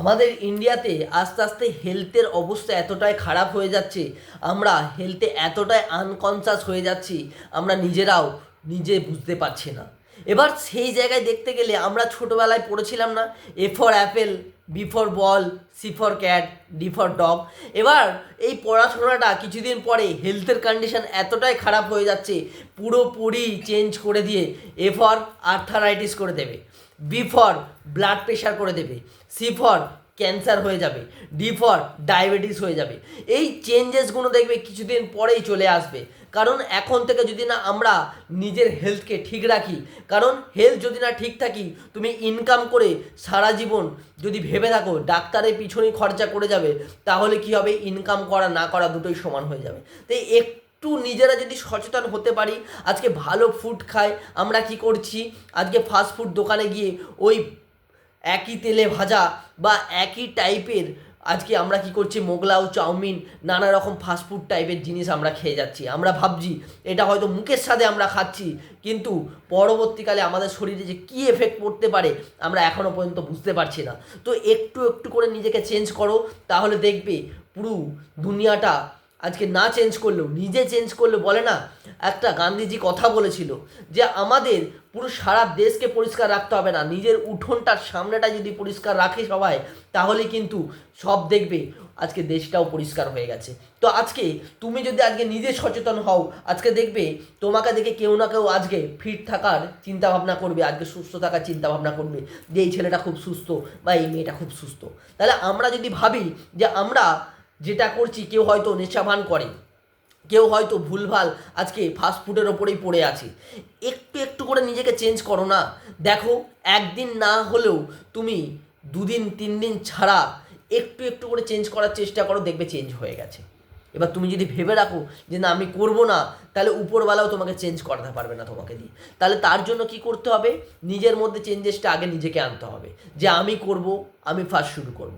আমাদের ইন্ডিয়াতে আস্তে আস্তে হেলথের অবস্থা এতটাই খারাপ হয়ে যাচ্ছে, আমরা হেলথে এতটাই আনকনসাস হয়ে যাচ্ছি, আমরা নিজেরাও নিজে বুঝতে পারছি না। এবার সেই জায়গায় দেখতে গেলে আমরা ছোটোবেলায় পড়েছিলাম না A for apple B for ball C for cat D for dog এবার এই পড়াশোনাটা কিছুদিন পরে হেলথের কন্ডিশন এতটাই খারাপ হয়ে যাচ্ছে, পুরোপুরি চেঞ্জ করে দিয়ে এ ফর আর্থারাইটিস করে দেবে বি ফর ব্লাড প্রেশার করে দেবে সি ফর ক্যান্সার হয়ে যাবে ডি ফর ডায়াবেটিস হয়ে যাবে। এই চেঞ্জেসগুলো দেখবে কিছুদিন পরেই চলে আসবে। কারণ এখন থেকে যদি না আমরা নিজের হেলথকে ঠিক রাখি, কারণ হেলথ যদি না ঠিক থাকি, তুমি ইনকাম করে সারা জীবন যদি ভেবে থাকো, ডাক্তারের পিছনেই খরচা করে যাবে, তাহলে কি হবে? ইনকাম করা, না করা দুটোই সমান হয়ে যাবে। তো একটু নিজেরা যদি সচেতন হতে পারি, আজকে ভালো ফুড খাই, আমরা কি করছি? আজকে ফাস্ট ফুড দোকানে গিয়ে ওই একই তেলে ভাজা বা একই টাইপের আজকে আমরা কি করছি, মোগলাও, চাউমিন, নানা রকম ফাস্টফুড টাইপের জিনিস আমরা খেয়ে যাচ্ছি। আমরা ভাবছি, এটা হয়তো মুখের সাথে আমরা খাচ্ছি, কিন্তু পরবর্তীকালে আমাদের শরীরে যে কী এফেক্ট পড়তে পারে, আমরা এখনও পর্যন্ত বুঝতে পারছি না। তো একটু একটু করে নিজেকে চেঞ্জ করো, তাহলে দেখবে পুরো দুনিয়াটা আজকে না চেঞ্জ করলেও, নিজে চেঞ্জ করলে বলে না একটা গান্ধীজি কথা বলেছিল যে আমাদের পুরো সারা দেশকে পরিষ্কার রাখতে হবে না। নিজের উঠোনটার সামনেটা যদি পরিষ্কার রাখে সবাই, তাহলে কিন্তু সব দেখবে আজকে দেশটাও পরিষ্কার হয়ে গেছে। তো আজকে তুমি যদি আজকে নিজে সচেতন হও, আজকে দেখবে তোমাকে দেখে কেউ না কেউ আজকে ফিট থাকার চিন্তা ভাবনা করবে, আজকে সুস্থ থাকার চিন্তা ভাবনা করবে যে এই ছেলেটা খুব সুস্থ বা এই মেয়েটা খুব সুস্থ। তাহলে আমরা যদি ভাবি যে আমরা যেটা করছি, কেউ হয়তো নেশাভান করে। কেউ হয়তো ভুলভাল আজকে ফাস্ট ফুডের ওপরেই পড়ে আছে। একটু একটু করে নিজেকে চেঞ্জ করো না। দেখো, একদিন না হলেও তুমি দুদিন তিন দিন ছাড়া একটু একটু করে চেঞ্জ করার চেষ্টা করো, দেখবে চেঞ্জ হয়ে গেছে। এবার তুমি যদি ভেবে রাখো যে না, আমি করব না, তাহলে উপরওয়ালাও তোমাকে চেঞ্জ করাতে পারবে না তোমাকে দিয়ে। তাহলে তার জন্য কি করতে হবে? নিজের মধ্যে চেঞ্জেসটা আগে নিজেকে আনতে হবে। যে আমি করব, আমি ফার্স্ট শুরু করব।